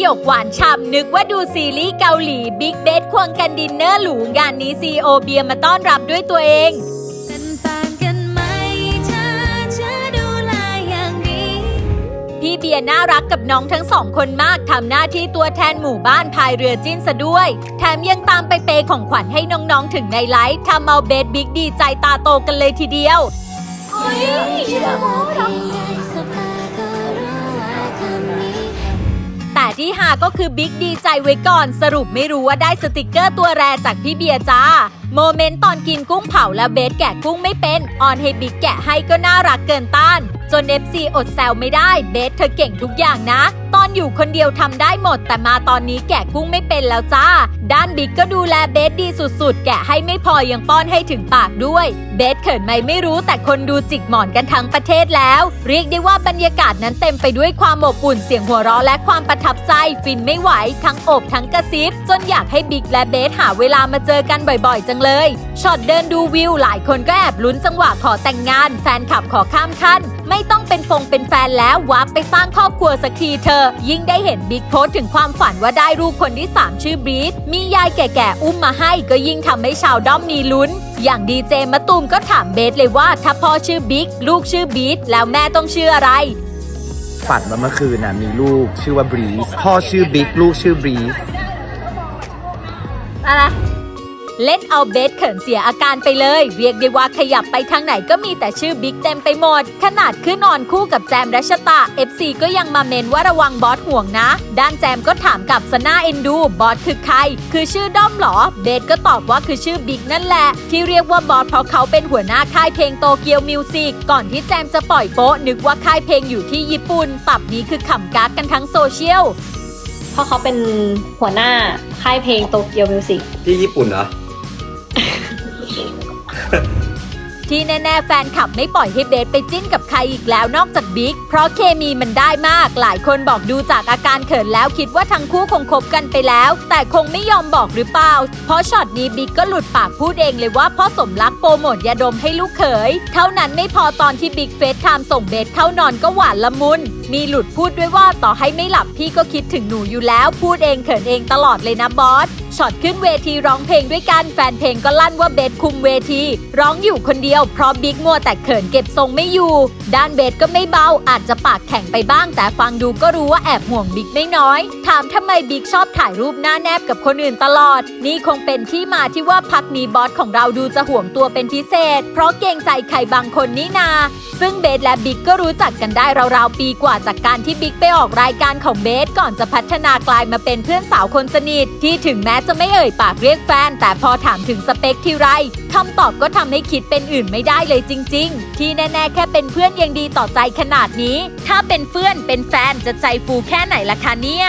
หยกหวานฉ่ำนึกว่าดูซีรีส์เกาหลีบิ๊กเบสควงกันดินเนอร์หรูงานนี้ซีโอเบียร์มาต้อนรับด้วยตัวเองเป็นแฟนกันไหมถ้าจะดูแลอย่างดีพี่เบียร์น่ารักกับน้องทั้งสองคนมากทำหน้าที่ตัวแทนหมู่บ้านพายเรือจิ้นซะด้วย แถมยังตามไปเปย์ของขวัญให้น้องๆถึงในไลฟ์ทำเอาเบสบิ๊กดีใจตาโตกันเลยทีเดียว ที่หาก็คือบิ๊กดีใจไว้ก่อน สรุปไม่รู้ว่าได้สติกเกอร์ตัวแรจากพี่เบียร์จ้า โมเมนต์ตอนกินกุ้งเผาและเบสแกะกุ้งไม่เป็น ออนให้บิ๊กแกะให้ก็น่ารักเกินต้าน จน FC อดแซวไม่ได้ เบสเธอเก่งทุกอย่างนะ ตอนอยู่คนเดียวทำได้หมด แต่มาตอนนี้แกะกุ้งไม่เป็นแล้วจ้า ด้านบิ๊กก็ดูแลเบสดีสุดๆ แกะให้ไม่พอยังป้อนให้ถึงปากด้วย เบสเขินไหมไม่รู้แต่คนดูจิกหมอนกันทั้งประเทศแล้ว เรียกได้ว่าบรรยากาศนั้นเต็มไปด้วยความอบอุ่นเสียงหัวเราะและความประทับใจ ฟินไม่ไหวทั้งอบทั้งกระซิบจนอยากให้บิ๊กและเบสหาเวลามาเจอกันบ่อยๆจังเลย ช็อตเดินดูวิวหลายคนก็แอบลุ้นจังหวะขอแต่งงาน แฟนคลับขอข้ามขั้น ไม่ต้องเป็นฟงเป็นแฟนแล้ววับไปสร้างครอบครัวสักทีเธอะยิ่งได้เห็นบิ๊กโพสต์ถึงความฝันว่าได้ลูกคนที่ 3 ชื่อบรีดมียายแก่ๆ อุ้มมาให้ก็ยิ่งทำให้ชาวด้อมมีลุ้น อย่างดีเจมะตูมก็ถามเบสเลยว่าถ้าพ่อชื่อบิ๊กลูกชื่อบีทแล้วแม่ต้องชื่ออะไรฝันว่าเมื่อคืนน่ะมีลูกชื่อว่าบรีสพ่อชื่อบิ๊กลูกชื่อบรีสอะไร เล่นเอาเบสเขินเสียอาการไปเลย เรียกได้ว่าขยับไปทางไหนก็มีแต่ชื่อบิ๊กเต็มไปหมด ขนาดขึ้นนอนคู่กับแจมรัชตา FC ก็ยังมาเมนว่าระวังบอสห่วงนะ ด้านแจมก็ถามกับสน่าเอ็นดูบอสคือใคร คือชื่อด้อมเหรอ เบสก็ตอบว่าคือชื่อบิ๊กนั่นแหละ ที่เรียกว่าบอสเพราะเขาเป็นหัวหน้าค่ายเพลงโตเกียวมิวสิกก่อนที่แจมจะปล่อยโป๊ะนึกว่าค่ายเพลงอยู่ที่ญี่ปุ่นตับนี้คือขำกักกันทั้งโซเชียลเพราะเขาเป็นหัวหน้าค่ายเพลงโตเกียวมิวสิกที่ญี่ปุ่นเหรอ ที่แน่ ๆ แฟนคลับไม่ปล่อยให้เบสไปจิ้นกับใครอีกแล้วนอกจากบิ๊ก เพราะเคมีมันได้มาก หลายคนบอกดูจากอาการเขินแล้วคิดว่าทั้งคู่คงคบกันไปแล้ว แต่คงไม่ยอมบอกหรือเปล่า เพราะช็อตนี้บิ๊กก็หลุดปากพูดเองเลยว่าพ่อสมรักโปรโมทยาดมให้ลูกเขย เท่านั้นไม่พอตอนที่บิ๊กเฟสไทม์ส่งเบสเข้านอนก็หวานละมุน มีหลุดพูดด้วยว่าต่อให้ไม่หลับพี่ก็คิดถึงหนูอยู่แล้ว พูดเองเขินเองตลอดเลยนะบอสช็อตขึ้นเวทีร้องเพลงด้วยกันแฟนเพลงก็ลั่นว่าเบสคุมเวที ร้องอยู่คนเดียวเพราะบิ๊กมัวแต่เขินเก็บทรงไม่อยู่ ด้านเบสก็ไม่เบา อาจจะปากแข็งไปบ้าง แต่ฟังดูก็รู้ว่าแอบห่วงบิ๊กไม่น้อย ถามทำไมบิ๊กชอบถ่ายรูปหน้าแนบกับคนอื่นตลอด นี่คงเป็นที่มาที่ว่าพักนี้บอสของเราดูจะห่วงตัวเป็นพิเศษ เพราะเกรงใจใครบางคนนี่นา ซึ่งเบสและบิ๊กก็รู้จักกันได้ราวๆปีกว่าจากการที่บิ๊กไปออกรายการของเบสก่อนจะพัฒนากลายมาเป็นเพื่อนสาวคนสนิท ที่ถึงแม้จะไม่เอ่ยปากเรียกแฟน แต่พอถามถึงสเปคที่ไรคำตอบก็ทำให้คิดเป็นอื่นไม่ได้เลยจริง ๆ ที่แน่ ๆ แค่เป็นเพื่อนยังดีต่อใจขนาดนี้ ถ้าเป็นเพื่อนเป็นแฟนจะใจฟูแค่ไหนล่ะคะเนี่ย